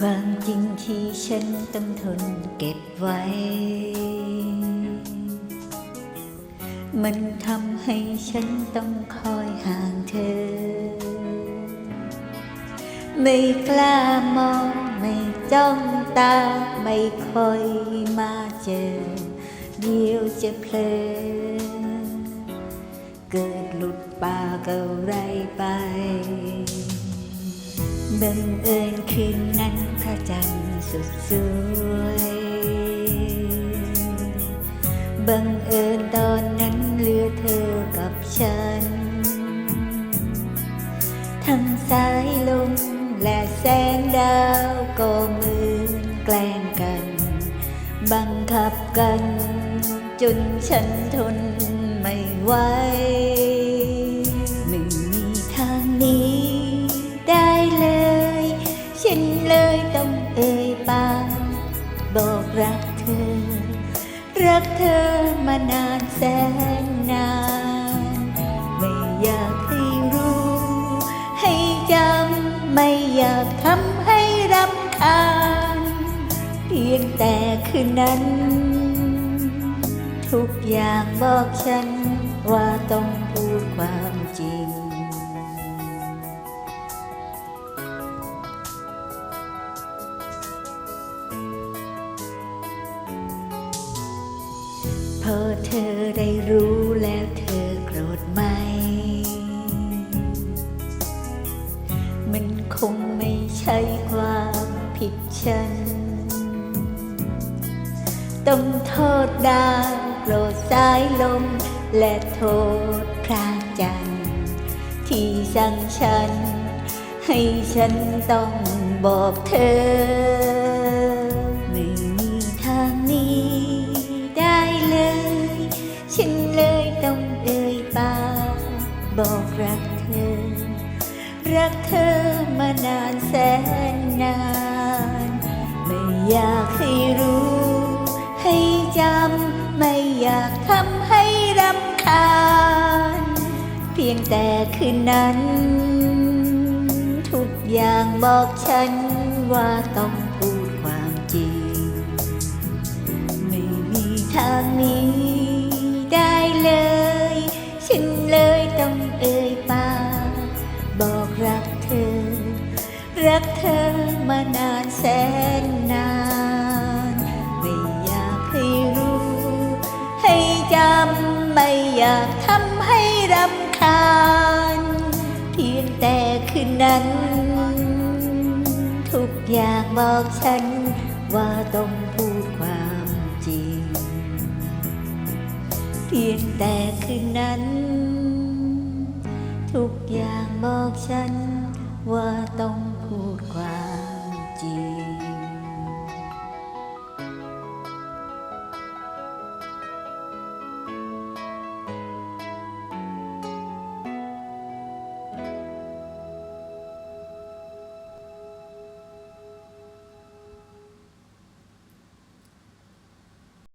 ความจริงที่ฉันต้องทนเก็บไว้ มันทำให้ฉันต้องคอยห่างเธอ ไม่กล้ามองไม่จ้องตาไม่คอยมาเจอ เดียวจะเพลอเกิดหลุดปากอะไรไปบังเอิญคืนนั้นะ จันทร์สุดสวยบังเอิญตอนนั้นเหลือเธอกับฉัน ทั้งสายลมและแสงดาวก็มือนแกล้งกัน บังคับกัน จนฉันทนไม่ไหว ยงแต่คืนนั้น ทุกอย่างบอกฉันว่าต้องพูดความจริง พอเธอได้รู้แล้วเธอ ต้องโทษดาวโกรธสายลม และโทษพระจันทร์ที่สั่งฉัน ให้ฉันต้องบอกเธอ ไม่มีทางนี้ได้เลย ฉันเลยต้องเอ่ยปากบอกรักเธอ รักเธอมานานแสนนาน ไม่อยากให้รู้ากทำให้รำคาญ เพียงแต่คืนนั้น ทุกอย่างบอกฉันว่าต้องพูดความจริง ไม่มีทางนี้ได้เลย ฉันเลยต้องเอ่ยปากบอกรักเธอ รักเธอมานานแสน ไม่อยากทำให้รำคาญ เพียงแต่คืนนั้น ทุกอย่างบอกฉัน ว่าต้องพูดความจริง เพียงแต่คืนนั้น ทุกอย่างบอกฉัน ว่าต้อง